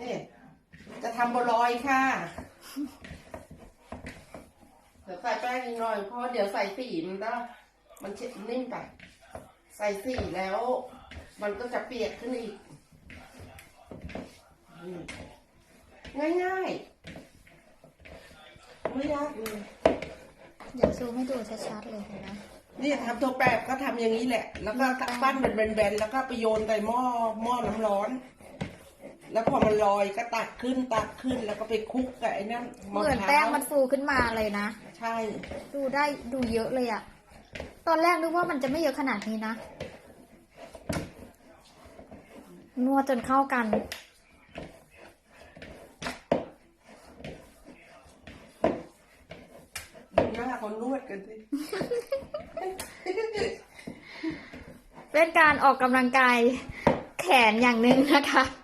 นี่ จะทำบัวลอยค่ะ เดี๋ยวใส่แป้งอีกหน่อยเพราะเดี๋ยวใส่สีมันก็มันเช็ดนิ่มไป ใส่สีแล้ว มันก็จะเปียกขึ้นอีก ง่ายง่ายๆไม่ยากเลยเดี๋ยวซูมให้ดูชัดๆเลยเห็นไหมนี่ทำตัวแปบก็ทำอย่างนี้แหละ แล้วก็ปั้นเป็นแบนๆ แล้วก็ไปโยนใส่หม้อหม้อน้ำร้อน แล้วพอมันลอยก็ตักขึ้นตักขึ้นแล้วก็ไปคลุกกับไอ้นั่นะเหมือนพร้าวแป้งมันฟูขึ้นมาเลยนะ ใช่ ดูได้ดูเยอะเลยอะตอนแรกนึกว่ามันจะไม่เยอะขนาดนี้นะนวดจนเข้ากัน ดูหน้าคนนวดกันสิเป็นการออกกำลังกายแขนอย่างหนึ่งนะคะใช่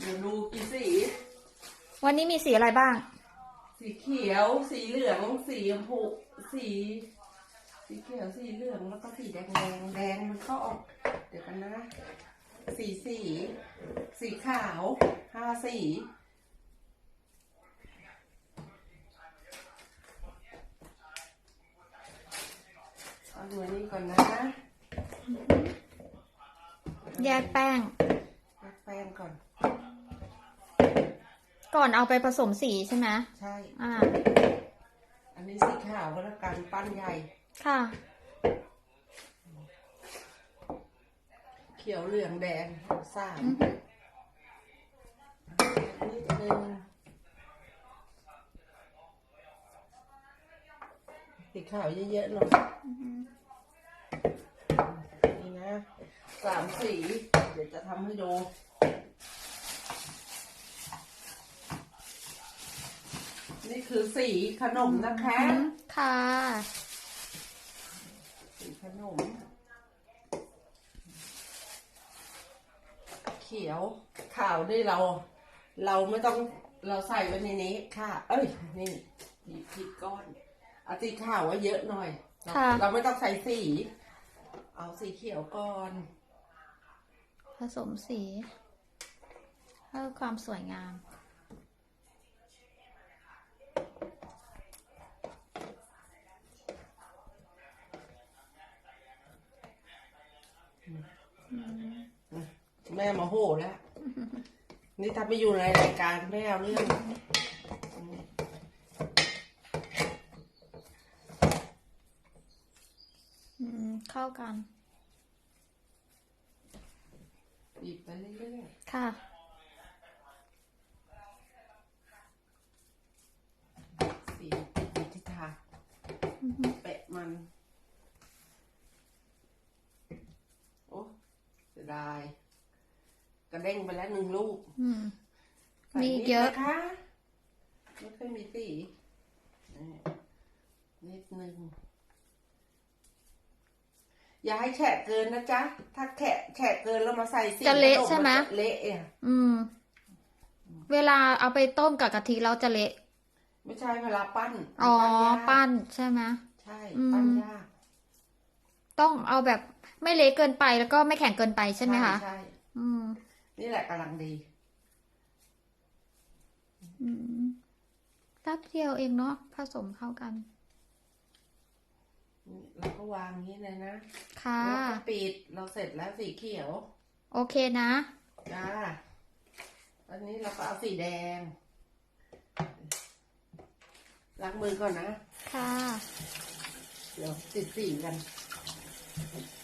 เดี๋ยวเดี๋ยวดูกี่สี วันนี้มีสีอะไรบ้าง สีเขียว สีเหลือง สีชมพู สี สีเขียว สีเหลือง แล้วก็สีแดงแดงแดงมันก็ออก เดี๋ยวกันนะ สีสี สีขาวห้าสี เอาดูอันนี้ก่อนนะ แยกแป้ง แยกแป้งก่อน ก่อนเอาไปผสมสีใช่ไหมใช่ อ่า อันนี้สีขาวก็แล้วกันปั้นใหญ่ ค่ะ เขียวเหลืองแดงสามอือฮึนิดนึงสีขาวเยอะๆหน่อยนี่นะสามสี เดี๋ยวจะทำให้ดู นี่คือสีขนมนะคะอืมค่ะ สีขนม เขียวขาวนี่เรา เราไม่ต้องเราใส่ไว้ในนี้ค่ะ เอ้ย นี่หยิบผิดก้อนเอาสีขาวไว้เยอะหน่อย ค่ะเราไม่ต้องใส่สี เอาสีเขียวก่อน ผสมสีเพื่อความสวยงาม แม่มาโหแล้ว นี่ถ้าไปอยู่ในรายการแม่เอาเรื่อง อืม เข้ากันบีบไปเรื่อยค่ะ ๆสีสีทิศทาง อือฮึแปะมัน โอ้ เสียดายกระเด้งไปแล้วหนึ่งลูกอืม ใส่มีนิดเยอะ นะคะไม่ค่อยมีสีนี่นิดนึงอย่าให้แฉะเกินนะจ๊ะ ถ้าแฉะแฉะเกินแล้วมาใส่สีจะเละขนใช่ไหม นจเละเองอืม เวลาเอาไปต้มกับกะทิเราจะเละ ไม่ใช่เวลาปั้นอ๋อยากปั้นใช่ไหม ใช่อืมปั้นยาก ต้องเอาแบบไม่เละเกินไปแล้วก็ไม่แข็งเกินไปใช่ไหมคะใช่อืม นี่แหละกำลังดีอืมแป๊บเดียวเองเนาะผสมเข้ากันเราก็วางอย่างนี้เลยนะ ค่ะแล้วก็ปิดเราเสร็จแล้วสีเขียว โอเคนะจ้าตอนนี้เราก็เอาสีแดงล้างมือก่อนนะ ค่ะ เดี๋ยวติดสีกัน Thank you.